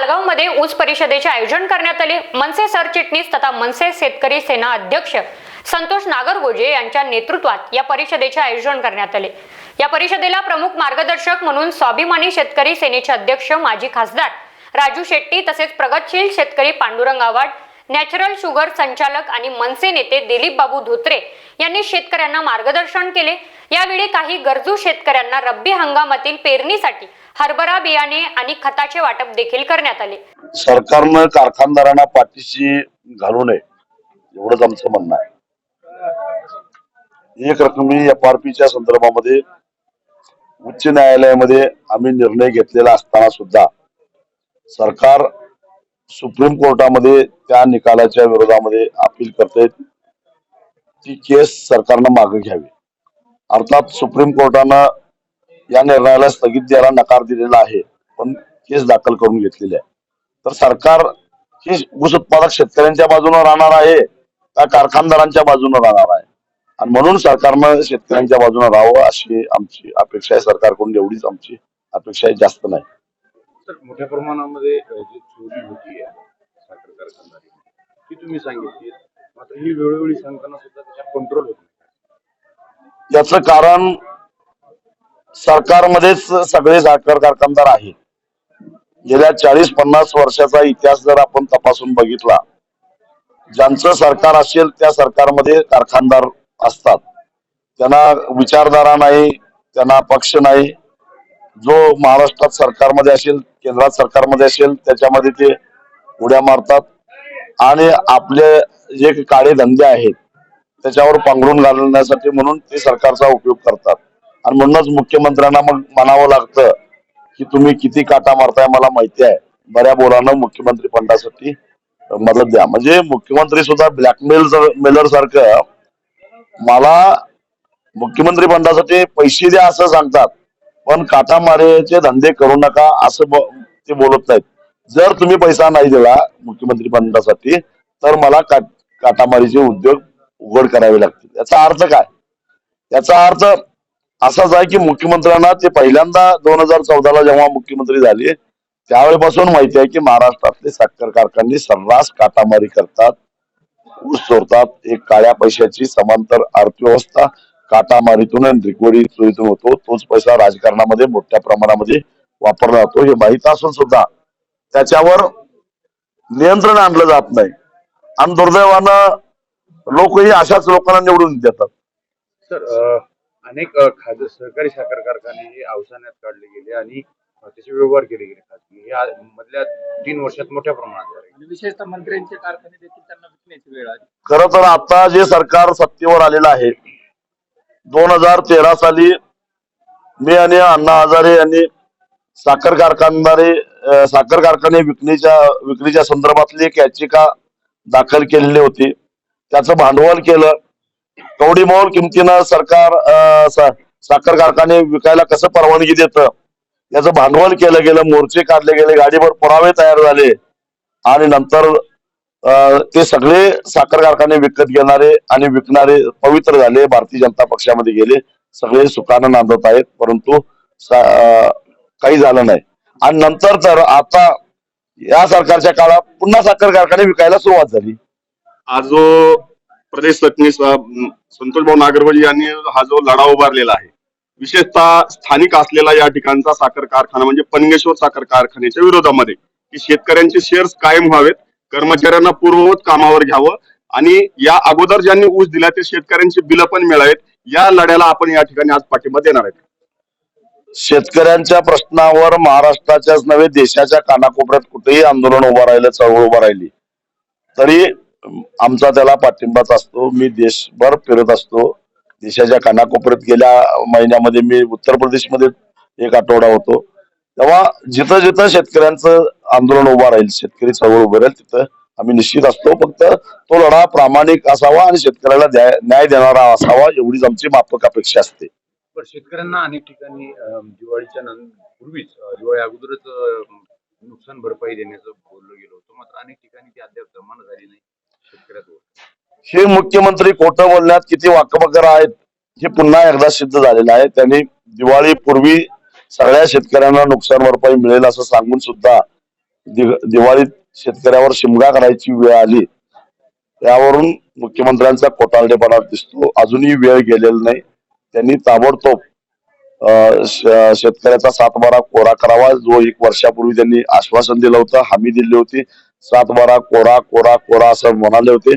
मालगावमध्ये ऊस परिषदेचे आयोजन करण्यात आले. मनसे सरचिटणीस तथा मनसे शेतकरी सेना अध्यक्ष संतोष नागरगोजे यांच्या नेतृत्वात या परिषदेचे आयोजन करण्यात आले. या परिषदेला प्रमुख मार्गदर्शक म्हणून स्वाभिमानी शेतकरी सेनेचे अध्यक्ष माजी खासदार राजू शेट्टी तसेच प्रगतशील शेतकरी पांडुरंग आव्हाड नॅचरल शुगर संचालक आणि मनसे नेते दिलीप बाबू धोत्रे यांनी शेतकऱ्यांना मार्गदर्शन केले. यावेळी काही गरजू शेतकऱ्यांना रब्बी हंगामातील पेरणीसाठी हरभरा बियाणे आणि खताचे वाटप देखील करण्यात आले. सरकारनं कारखानदारांना पाठीशी घालू नये एवढंच आमचं म्हणणं आहे. एक रकमी एफ आर पीच्या संदर्भामध्ये उच्च न्यायालयामध्ये आम्ही निर्णय घेतलेला असताना सुद्धा सरकार सुप्रीम कोर्टामध्ये त्या निकालाच्या विरोधामध्ये अपील करते ती केस सरकारनं मागे घ्यावी. अर्थात सुप्रीम कोर्टानं या निर्णयाला स्थगित द्यायला नकार दिलेला आहे. पण केस दाखल करून घेतलेली आहे. तर सरकार हे ऊस उत्पादक शेतकऱ्यांच्या बाजूने राहणार आहे का कारखानदारांच्या बाजूने राहणार आहे? आणि म्हणून सरकारनं शेतकऱ्यांच्या बाजूने राहावं अशी आमची अपेक्षा आहे. सरकारकडून एवढीच आमची अपेक्षा आहे. जास्त नाही. मोठ्या प्रमाणामध्ये चोरी होती साखर कारखानदारी ती तुम्ही सांगितली. मात्र ही वेळोवेळी सांगताना सुद्धा त्याच्यात कंट्रोल होत याचं कारण सरकारमध्येच सगळे साखर कारखानदार आहेत. गेल्या चाळीस पन्नास वर्षाचा इतिहास जर आपण तपासून बघितला ज्यांचं सरकार असेल त्या सरकारमध्ये कारखानदार असतात. त्यांना विचारधारा नाही त्यांना पक्ष नाही. जो महाराष्ट्रात सरकारमध्ये असेल केंद्रात सरकारमध्ये असेल त्याच्यामध्ये ते उड्या मारतात. आणि आपले जे काळे धंदे आहेत त्याच्यावर पांघरून घालण्यासाठी म्हणून ते सरकारचा उपयोग करतात. आणि म्हणूनच मुख्यमंत्र्यांना मग म्हणावं लागतं की तुम्ही किती काटा मारताय मला माहिती आहे. बऱ्या बोलानं मुख्यमंत्री फंडासाठी मदत द्या. म्हणजे मुख्यमंत्री सुद्धा ब्लॅकमेल मेलर सारखं मला मुख्यमंत्री फंडासाठी पैसे द्या असं सांगतात. पण काटामारीचे धंदे करू नका असं ते बोलत नाहीत. जर तुम्ही पैसा नाही दिला मुख्यमंत्री फंडासाठी तर मला का काटामारीचे उद्योग उघड करावे लागतील. याचा अर्थ काय? याचा अर्थ असाच आहे की मुख्यमंत्र्यांना ते पहिल्यांदा दोन हजार चौदाला जेव्हा मुख्यमंत्री झाले त्यावेळेपासून माहिती आहे की महाराष्ट्रातले साखर कारखाने सर्रास काटामारी करतात ऊस चोरतात एक काळ्या पैशाची समांतर अर्थव्यवस्था काटामारीतून आणि रिकव्हरी चोरीतून होतो तोच पैसा राजकारणामध्ये मोठ्या प्रमाणामध्ये वापरला जातो हे माहीत असून सुद्धा. त्याच्यावर नियंत्रण आणलं जात नाही. आणि दुर्दैवानं लोकही अशाच लोकांना निवडून देतात. अनेक अ, खाज सहकारी साखर कारखाने हे अवसानात काढले गेले आणि त्याचे व्यवहार केले गेले खाजगी. हे मधल्या तीन वर्षात मोठ्या प्रमाणात झाले. आणि विशेषतः मंत्र्यांचे कारखाने देखील त्यांना विकण्याची वेळ आली. खर तर आता जे सरकार सत्तेवर आलेलं आहे दोन हजार तेरा साली मी आणि अण्णा हजारे यांनी साखर कारखानदारे अं, साखर कारखाने विकणीच्या विक्रीच्या संदर्भातली एक याचिका दाखल केलेली होती. त्याचं भांडवल केलं. कवडी मोल किमतीनं सरकार साखर कारखाने विकायला कसं परवानगी देतं? याचं भांडवल केलं गेलं मोर्चे काढले गेले गाडीवर पुरावे तयार झाले. आणि नंतर ते सगळे साखर कारखाने विकत घेणारे आणि विकणारे पवित्र झाले भारतीय जनता पक्षामध्ये गेले सगळे सुखानं नांदत आहेत परंतु काही झालं नाही. आणि नंतर तर आता या सरकारच्या काळात पुन्हा साखर कारखाने विकायला सुरुवात झाली. आज प्रदेश सरचिटणीस अ, म, संतोष भाऊ यांनी हा जो लढा उभारलेला आहे विशेषतः स्थानिक असलेला या ठिकाणचा साखर कारखाना म्हणजे पनगेश्वर साखर कारखान्याच्या विरोधामध्ये की शेतकऱ्यांचे शेअर्स कायम व्हावेत कर्मचाऱ्यांना पूर्ववत कामावर घ्यावं आणि या अगोदर ज्यांनी ऊस दिला ते शेतकऱ्यांची बिलं पण मिळावेत. या लढ्याला आपण या ठिकाणी आज पाठिंबा देणार आहेत. शेतकऱ्यांच्या प्रश्नावर महाराष्ट्राच्याच नव्हे देशाच्या कानाकोपऱ्यात कुठेही आंदोलन उभं राहिलं चळवळ उभं राहिली. तरी आमचा त्याला पाठिंबाच असतो. मी देशभर फिरत असतो. देशाच्या कानाकोपऱ्यात गेल्या महिन्यामध्ये मी उत्तर प्रदेशमध्ये एक आठवडा होतो. तेव्हा जिथं जिथं शेतकऱ्यांचं आंदोलन उभं राहील शेतकरी चळवळ उभं राहील तिथं आम्ही निश्चित असतो. फक्त तो लढा प्रामाणिक असावा आणि शेतकऱ्याला न्याय देणारा असावा एवढीच आमची माफक अपेक्षा असते. पण शेतकऱ्यांना अनेक ठिकाणी दिवाळीच्या पूर्वीच दिवाळी अगोदरच नुकसान भरपाई देण्याचं बोललं गेलं होतं. मात्र अनेक ठिकाणी ती अद्याप जमा झाली नाही. हे मुख्यमंत्री खोटं बोलण्यात किती वाकबकर आहेत हे पुन्हा एकदा सिद्ध झालेलं आहे. त्यांनी दिवाळीपूर्वी सगळ्या शेतकऱ्यांना नुकसान भरपाई मिळेल असं सांगून सुद्धा दिवाळीत शेतकऱ्यावर शिमगा करायची वेळ आली. त्यावरून मुख्यमंत्र्यांचा कोटारडेपणा दिसतो. अजूनही वेळ गेलेला नाही. त्यांनी ताबडतोब अं, शेतकऱ्याचा सातबारा कोरा करावा. जो एक वर्षापूर्वी त्यांनी आश्वासन दिलं होतं हमी दिली होती. सातबारा कोरा कोरा कोरा असं म्हणाले होते.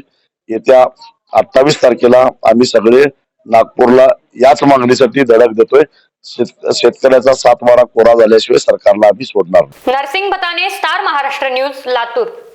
येत्या अठ्ठावीस तारखेला आम्ही सगळे नागपूरला याच मागणीसाठी धडक देतोय. शेत- शेतकऱ्याचा सातबारा कोरा झाल्याशिवाय सरकारला आम्ही सोडणार नरसिंग बताने स्टार महाराष्ट्र न्यूज लातूर.